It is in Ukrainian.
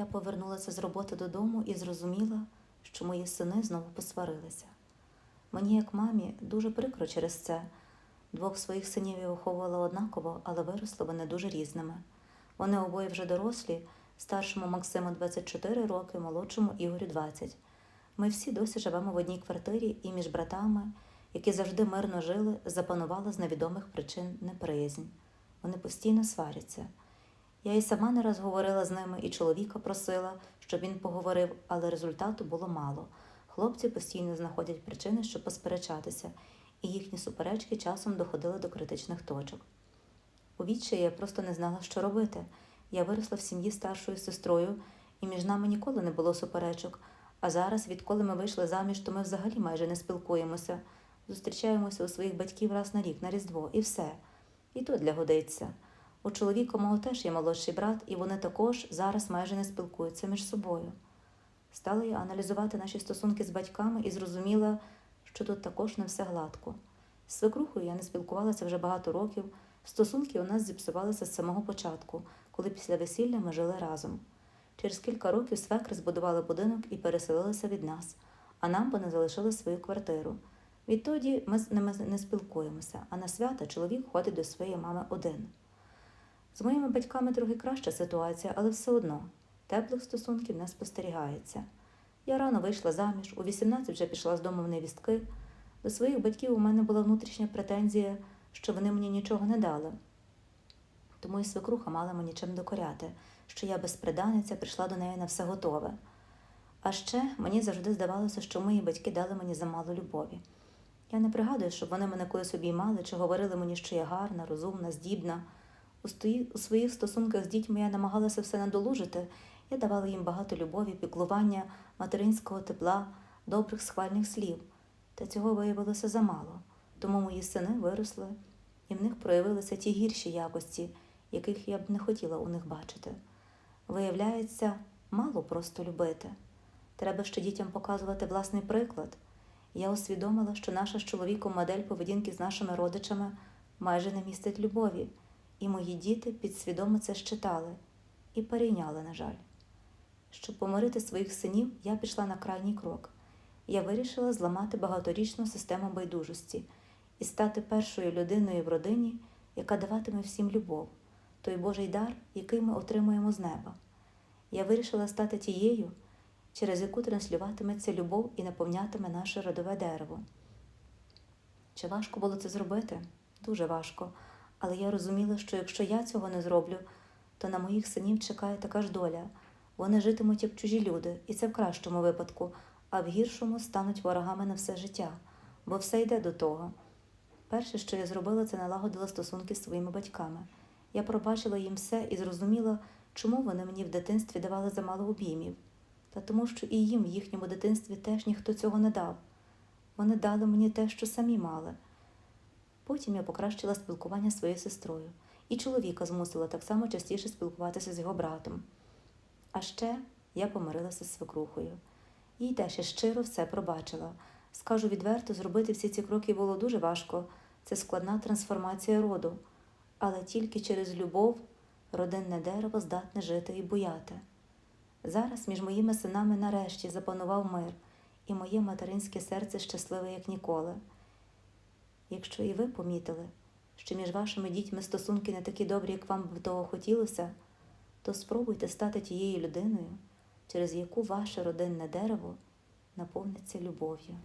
Я повернулася з роботи додому і зрозуміла, що мої сини знову посварилися. Мені, як мамі, дуже прикро через це. Двох своїх синів я виховувала однаково, але виросли вони дуже різними. Вони обоє вже дорослі, старшому Максиму 24 роки, молодшому Ігорю 20. Ми всі досі живемо в одній квартирі, і між братами, які завжди мирно жили, запанувала з невідомих причин неприязнь. Вони постійно сваряться. Я і сама не раз говорила з ними, і чоловіка просила, щоб він поговорив, але результату було мало. Хлопці постійно знаходять причини, щоб посперечатися, і їхні суперечки часом доходили до критичних точок. У відчаї я просто не знала, що робити. Я виросла в сім'ї старшою сестрою, і між нами ніколи не було суперечок. А зараз, відколи ми вийшли заміж, то ми взагалі майже не спілкуємося. Зустрічаємося у своїх батьків раз на рік, на Різдво, і все. І то для годиться. У чоловіка мого теж є молодший брат, і вони також зараз майже не спілкуються між собою. Стала я аналізувати наші стосунки з батьками і зрозуміла, що тут також не все гладко. З свекрухою я не спілкувалася вже багато років. Стосунки у нас зіпсувалися з самого початку, коли після весілля ми жили разом. Через кілька років свекри збудували будинок і переселилися від нас, а нам вони залишили свою квартиру. Відтоді ми з ними не спілкуємося, а на свята чоловік ходить до своєї мами один. З моїми батьками трохи краща ситуація, але все одно теплих стосунків не спостерігається. Я рано вийшла заміж, у 18 вже пішла з дому в невістки. До своїх батьків у мене була внутрішня претензія, що вони мені нічого не дали. Тому і свекруха мала мені чим докоряти, що я безприданиця прийшла до неї на все готове. А ще мені завжди здавалося, що мої батьки дали мені замало любові. Я не пригадую, щоб вони мене колись обіймали чи говорили мені, що я гарна, розумна, здібна. У, своїх стосунках з дітьми я намагалася все надолужити. Я давала їм багато любові, піклування, материнського тепла, добрих схвальних слів. Та цього виявилося замало. Тому мої сини виросли, і в них проявилися ті гірші якості, яких я б не хотіла у них бачити. Виявляється, мало просто любити. Треба ще дітям показувати власний приклад. Я усвідомила, що наша з чоловіком модель поведінки з нашими родичами майже не містить любові, і мої діти підсвідомо це щитали і перейняли, на жаль. Щоб помирити своїх синів, я пішла на крайній крок. Я вирішила зламати багаторічну систему байдужості і стати першою людиною в родині, яка даватиме всім любов, той Божий дар, який ми отримуємо з неба. Я вирішила стати тією, через яку транслюватиметься любов і наповнятиме наше родове дерево. Чи важко було це зробити? Дуже важко. Але я розуміла, що якщо я цього не зроблю, то на моїх синів чекає така ж доля. Вони житимуть як чужі люди, і це в кращому випадку, а в гіршому стануть ворогами на все життя, бо все йде до того. Перше, що я зробила, це налагодила стосунки з своїми батьками. Я пробачила їм все і зрозуміла, чому вони мені в дитинстві давали замало обіймів. Та тому, що і їм в їхньому дитинстві теж ніхто цього не дав. Вони дали мені те, що самі мали. Потім я покращила спілкування зі своєю сестрою, і чоловіка змусила так само частіше спілкуватися з його братом. А ще я помирилася з свекрухою. Їй теж я щиро все пробачила. Скажу відверто, зробити всі ці кроки було дуже важко. Це складна трансформація роду, але тільки через любов родинне дерево здатне жити і буяти. Зараз між моїми синами нарешті запанував мир, і моє материнське серце щасливе, як ніколи. Якщо і ви помітили, що між вашими дітьми стосунки не такі добрі, як вам б того хотілося, то спробуйте стати тією людиною, через яку ваше родинне дерево наповниться любов'ю.